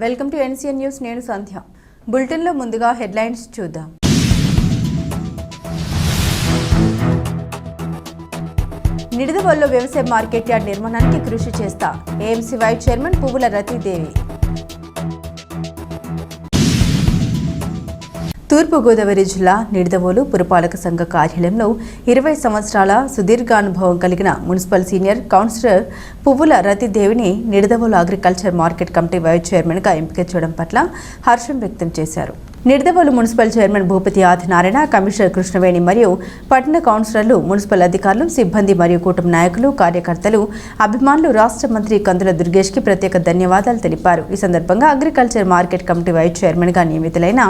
Welcome to NCN news నేను సంధ్య. బులెటిన్లో ముందుగా హెడ్లైన్స్ చూద్దాం. నిడదవల్లో వ్యవసాయ మార్కెట్ యార్డ్ నిర్మాణానికి కృషి చేస్తా AMC vice chairman Puvvula Rati Devi. తూర్పుగోదావరి జిల్లా నిడదవోలు పురపాలక సంఘ కార్యాలయంలో ఇరవై సంవత్సరాల సుదీర్ఘానుభవం కలిగిన municipal senior councillor Puvvula రతిదేవిని Nidadavolu agriculture market committee vice చైర్మన్గా ఎంపిక చేయడం పట్ల హర్షం వ్యక్తం చేశారు. Nirdavolu municipal chairman Bhupathi Adinarayana commissioner Krishnaveni మరియు పట్టణ కౌన్సిలర్లు మున్సిపల్ అధికారులు సిబ్బంది మరియు కూటమి నాయకులు కార్యకర్తలు అభిమానులు రాష్ట్ర మంత్రి కందుల దుర్గేష్కి ప్రత్యేక ధన్యవాదాలు తెలిపారు. ఈ సందర్భంగా అగ్రికల్చర్ మార్కెట్ కమిటీ వైస్ చైర్మన్గా నియమితులైన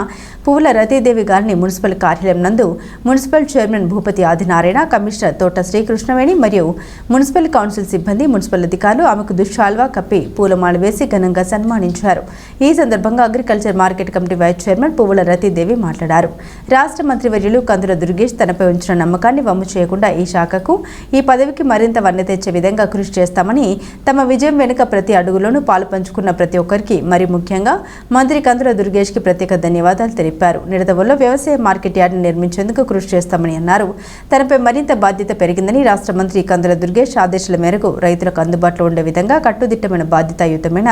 పువ్వుల రతీదేవి గారిని మున్సిపల్ కార్యాలయం నందు municipal chairman Bhupathi Adinarayana commissioner Thota Srikrishnaveni మరియు మున్సిపల్ కౌన్సిల్ సిబ్బంది మున్సిపల్ అధికారులు ఆమెకు దుశ్శాల్వా కప్పి పూలమాల వేసి ఘనంగా సన్మానించారు. ఈ సందర్భంగా agriculture market committee vice chairman Puvvula Ratidevi మాట్లాడారు. రాష్ట్ర మంత్రివర్యులు కందుల దుర్గేష్ తనపై ఉంచిన నమ్మకాన్ని వమ్ము చేయకుండా ఈ శాఖకు ఈ పదవికి మరింత వన్నె తెచ్చే విధంగా కృషి చేస్తామని తమ విజయం వెనుక ప్రతి అడుగులోనూ పాలు పంచుకున్న ప్రతి ఒక్కరికి మరి ముఖ్యంగా మంత్రి కందుల దుర్గేష్కి ప్రత్యేక ధన్యవాదాలు తెలిపారు. నిడదవల్లో వ్యవసాయ మార్కెట్ యార్డ్ నిర్మించేందుకు కృషి చేస్తామని అన్నారు. తనపై మరింత బాధ్యత పెరిగిందని రాష్ట్ర మంత్రి కందుల దుర్గేష్ ఆదేశాల మేరకు రైతులకు అందుబాటులో ఉండే విధంగా కట్టుదిట్టమైన బాధ్యతాయుతమైన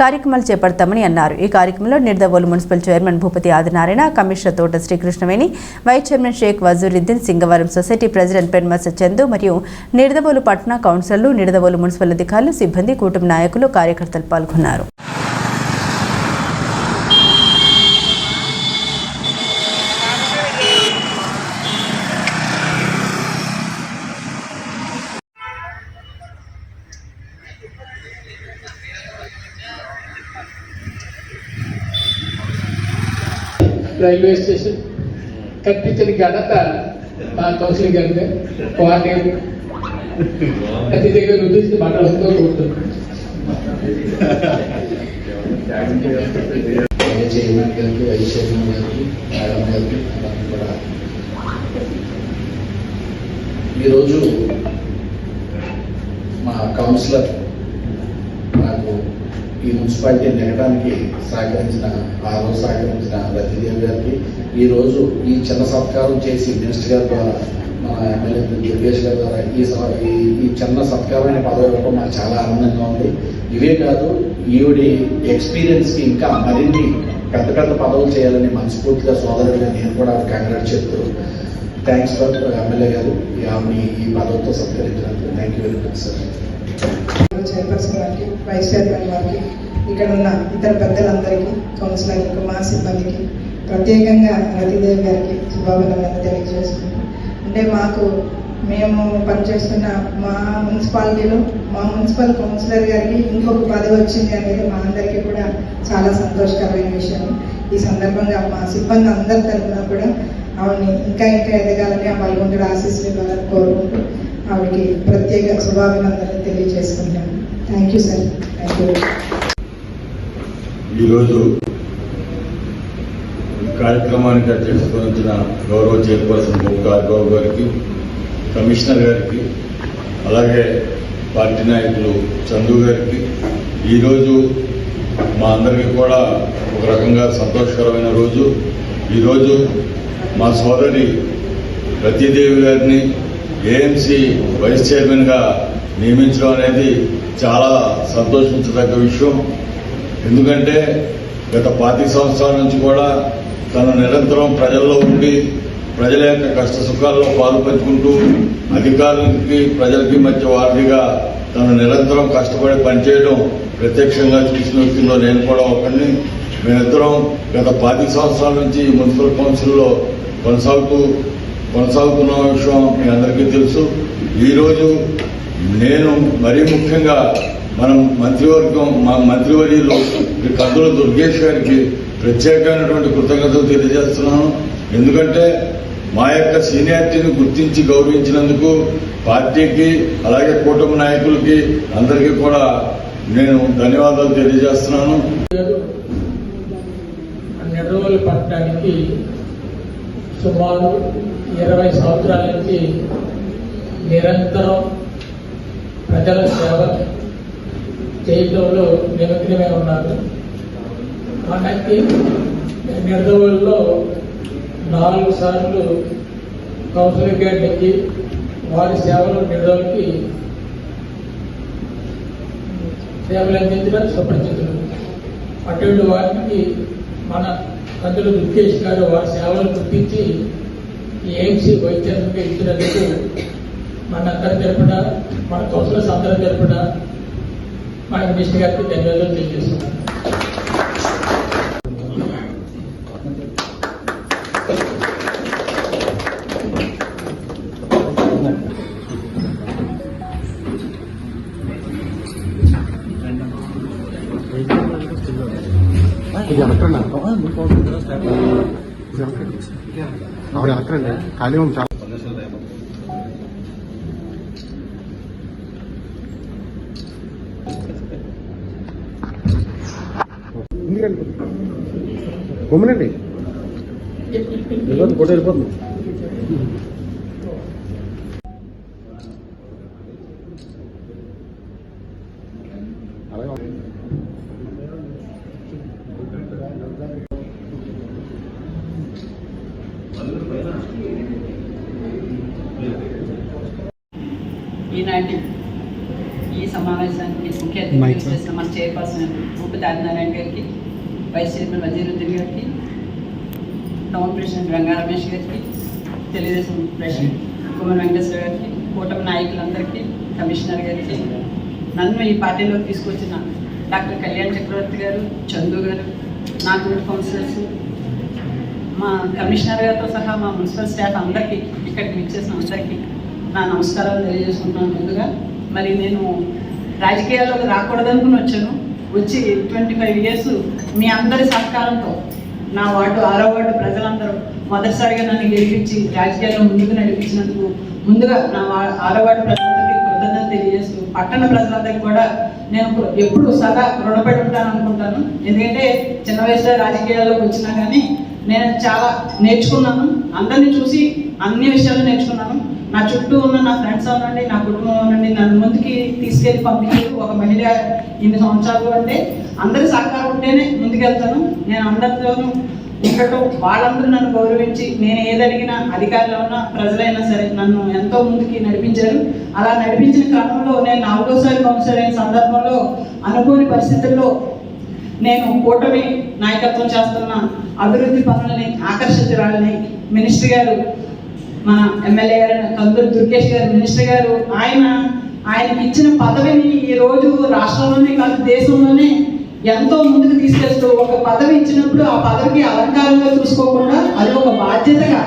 కార్యక్రమాలు చేపడతామని అన్నారు. ఈ కార్యక్రమంలో Nidadavolu municipal chairman Bhupathi Adinarayana commissioner Thota Srikrishnaveni vice chairman Shaik Vazuruddin Singavaram society president Penmasa Chandu మరియు నిడదవోలు పట్టణ కౌన్సిలర్లు నిడదవోలు మున్సిపల్ అధికారులు సిబ్బంది కుటుంబ నాయకులు కార్యకర్తలు పాల్గొన్నారు. రైల్వే స్టేషన్ కట్టించిన ఘనత మా కౌన్సిలింగ్ గారిదే వారిని అతి దగ్గర ఉద్దేశించి మాట్లాడుతూ కోరుతున్నాను చైర్మన్ గారికి వైస్ చైర్మన్ గారికి మేడం గారికి అందరికీ కూడా ఈరోజు మా కౌన్సిలర్ ఈ మున్సిపాలిటీ నెగడానికి సహకరించిన ఆ రోజు సహకరించిన రతిదేవి గారికి ఈరోజు ఈ చిన్న సత్కారం చేసి మినిస్టర్ గారి ద్వారా మన ఎమ్మెల్యే దుర్గేష్ గారి ద్వారా ఈ ఈ- చిన్న సత్కారమైన పదవి ఇవ్వడం మాకు చాలా ఆనందంగా ఉంది. ఇవే కాదు ఈవిడి ఎక్స్పీరియన్స్కి ఇంకా మరిన్ని పెద్ద పెద్ద పదవులు చేయాలని మనస్ఫూర్తిగా సోదరుడిగా నేను కూడా కంగ్రాట్ చెప్తూ థ్యాంక్స్ ఫర్ ఎమ్మెల్యే గారు. ఈ ఈ పదవితో సత్కరించినందుకు thank you very much sir. Chairperson గారికి వైస్ చైర్మన్ గారికి ఇక్కడ ఉన్న ఇతర పెద్దలందరికీ కౌన్సిలర్లకు మా సిబ్బందికి ప్రత్యేకంగా రతిదేవి గారికి శుభాభినందనలు తెలియజేస్తున్నాం అంటే మాకు మేము పనిచేస్తున్న మా మున్సిపాలిటీలో మా మున్సిపల్ కౌన్సిలర్ గారికి ఇంకొక పదవి వచ్చింది అనేది మా అందరికీ కూడా చాలా సంతోషకరమైన విషయం. ఈ సందర్భంగా మా సిబ్బంది అందరి తరఫున కూడా ఆవిడని ఇంకా ఇంకా ఎదగాలని ఆ పాల్గొంటుడు ఆశీస్సులు ఇవ్వాలని కోరుకుంటూ ఆవిడకి ప్రత్యేక శుభాభినందనలు తెలియజేసుకుంటాను thank you sir thank you ఈరోజు ఈ కార్యక్రమానికి అధ్యక్షత గౌరవ చైర్పర్సన్ బొక్కార్ బాబు గారికి కమిషనర్ గారికి అలాగే పార్టీ నాయకులు చందు గారికి ఈరోజు మా అందరికీ కూడా ఒక రకంగా సంతోషకరమైన రోజు. ఈరోజు మా సోదరి రతీదేవి గారిని ఏఎంసీ వైస్ చైర్మన్గా నియమించడం అనేది చాలా సంతోషించదగ్గ విషయం. ఎందుకంటే గత పాతి సంవత్సరాల నుంచి కూడా తను నిరంతరం ప్రజల్లో ఉండి ప్రజల యొక్క కష్ట సుఖాల్లో పాలు పంచుకుంటూ అధికారులకి ప్రజలకి మధ్య వారిగా తను నిరంతరం కష్టపడి పనిచేయడం ప్రత్యక్షంగా చూసిన వ్యక్తుల్లో నేను కూడా ఒకరిని మేమిద్దరం గత పాతి సంవత్సరాల నుంచి మున్సిపల్ కౌన్సిల్లో కొనసాగుతూ కొనసాగుతున్న విషయం మీ అందరికీ తెలుసు. ఈరోజు నేను మరీ ముఖ్యంగా మనం మంత్రివర్గం మా మంత్రివర్యులు శ్రీ కందుల దుర్గేష్ గారికి ప్రత్యేకమైనటువంటి కృతజ్ఞతలు తెలియజేస్తున్నాను. ఎందుకంటే మా యొక్క సీనియారిటీని గుర్తించి గౌరవించినందుకు పార్టీకి అలాగే కూటమి నాయకులకి అందరికీ కూడా నేను ధన్యవాదాలు తెలియజేస్తున్నాను. నెడరోలు పట్టడానికి సుమారు ఇరవై సంవత్సరాల నుంచి నిరంతరం ప్రజల సేవ చేయడంలో నిమగ్నమై ఉన్నారు. మనకి నిర్దవుల్లో నాలుగు సార్లు కౌన్సిలింగ్ గేట్లకి వారి సేవలు నిర్దవులకి సేవలు అందించడం సుపరిచితులు. అటువంటి వారికి మన కందులు దుర్గేష్ గారు వారి సేవలు గుర్తించి ఈ ఎయిమ్స్ వైద్యానికి ఇచ్చినందుకు మన అందరి తరపున మన కౌన్సిలర్స్ అందరి తరపున మన మినిస్టర్ గారికి ధన్యవాదాలు తెలియజేస్తున్నాం ఇది ఎలక్ట్రండి ఆవిడ ఎలక్ట్రండి ఖాళీ ఉంది చాలా గమ్మునండి వెళ్ళిపోతుంది ఈనాటి ఈ సమావేశానికి ముఖ్య అతిథిగా చేసిన మన చైర్పర్సన్ భూపతి ఆదినారాయణ గారికి వైస్ చైర్మన్ వజీరుద్దీన్ గారికి టౌన్ ప్రెసిడెంట్ రంగా రమేష్ గారికి తెలుగుదేశం ప్రెసిడెంట్ కుమార్ వెంకటేశ్వర గారికి కూటమి నాయకులందరికీ కమిషనర్ గారికి నన్ను ఈ పార్టీలోకి తీసుకొచ్చిన డాక్టర్ కళ్యాణ్ చక్రవర్తి గారు చందు గారు నా గ్రూప్ కౌన్సిలర్స్ మా కమిషనర్ గారితో సహా మా మున్సిపల్ స్టాఫ్ అందరికీ ఇక్కడికి విచ్చేసిన అందరికీ నా నమస్కారాలు తెలియజేసుకుంటున్నాను ముందుగా. మరి నేను రాజకీయాల్లోకి రాకూడదనుకుని వచ్చాను. వచ్చి ట్వంటీ ఫైవ్ ఇయర్స్ మీ అందరి సహకారంతో నా వార్డు ఆరో వార్డు ప్రజలందరూ మొదటిసారిగా నన్ను గెలిపించి రాజకీయాల్లో ముందుకు నడిపించినందుకు ముందుగా నా వా- ఆరో వార్డు ప్రజలందరికీ కృతజ్ఞతలు తెలియజేస్తూ పట్టణ ప్రజలందరికీ కూడా నేను ఎప్పుడు సదా రుణపడి ఉంటాను అనుకుంటాను ఎందుకంటే చిన్న వయసులో రాజకీయాల్లోకి వచ్చినా కానీ నేను చాలా నేర్చుకున్నాను. అందరిని చూసి అన్ని విషయాలు నేర్చుకున్నాను. నా చుట్టూ ఉన్న నా ఫ్రెండ్స్ అవనండి నా కుటుంబం అవనండి నన్ను ముందుకి తీసుకెళ్ళి పంపించారు ఒక మహిళ ఇన్ని సంవత్సరాలు అంటే అందరి సహకారం ఉంటేనే ముందుకెళ్తాను. నేను అందరితోనూ ఇంకటో వాళ్ళందరూ నన్ను గౌరవించి నేను ఏదడిగినా అధికారులు ఉన్నా ప్రజలైనా సరే నన్ను ఎంతో ముందుకి నడిపించారు. అలా నడిపించిన క్రమంలో నేను నాలుగోసారి కౌన్సిలర్ అయిన సందర్భంలో అనుకోని పరిస్థితుల్లో నేను కూటమి నాయకత్వం చేస్తున్న అభివృద్ధి పనులని ఆకర్షితురాలని మినిస్టర్ గారు మన ఎమ్మెల్యే గారు కందూరు దుర్గేష్ గారు మినిస్టర్ గారు ఆయన ఆయనకి ఇచ్చిన పదవిని ఈ రోజు రాష్ట్రంలోనే కాదు దేశంలోనే ఎంతో ముందుకు తీసుకెళ్తూ ఒక పదవి ఇచ్చినప్పుడు ఆ పదవికి అలంకారంగా చూసుకోకుండా అది ఒక బాధ్యతగా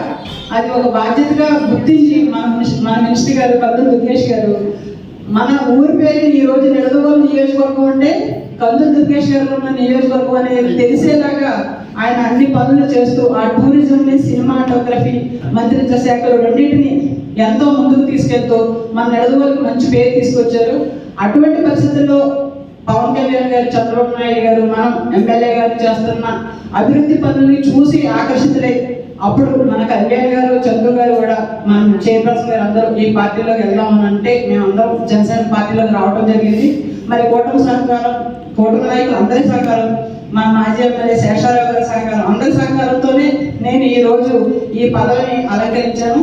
అది ఒక బాధ్యతగా గుర్తించి మన మన మినిస్టర్ గారు కందూరు దుర్గేష్ గారు మన ఊరి పేరు ఈ రోజు నిడదవోలు నియోజకవర్గం అంటే కందులు దుర్గేష్ ఉన్న నియోజకవర్గం అనేది తెలిసేలాగా ఆయన అన్ని పనులు చేస్తూ ఆ టూరిజంని సినిమాటోగ్రఫీ మంత్రిత్వ శాఖలు రెండింటిని ఎంతో ముందుకు తీసుకెళ్తూ మన నడుదవలకు మంచి పేరు తీసుకొచ్చారు. అటువంటి పరిస్థితుల్లో పవన్ కళ్యాణ్ గారు చంద్రబాబు నాయుడు గారు మనం ఎమ్మెల్యే గారు చేస్తున్న అభివృద్ధి పనుల్ని చూసి ఆకర్షితులై అప్పుడు మన కళ్యాణ్ గారు చంద్రు గారు కూడా మన చైర్పర్సన్ గారు అందరూ ఈ పార్టీలోకి వెళ్దామని అంటే మేమందరం జనసేన పార్టీలోకి రావడం జరిగింది. మరి కూటమి సహకారం కూటమి నాయకులు అందరి సహకారం మా మాజీ ఎమ్మెల్యే శేషారావు గారి సహకారం అందరి సహకారంతోనే నేను ఈ రోజు ఈ పదవిని అలంకరించాను.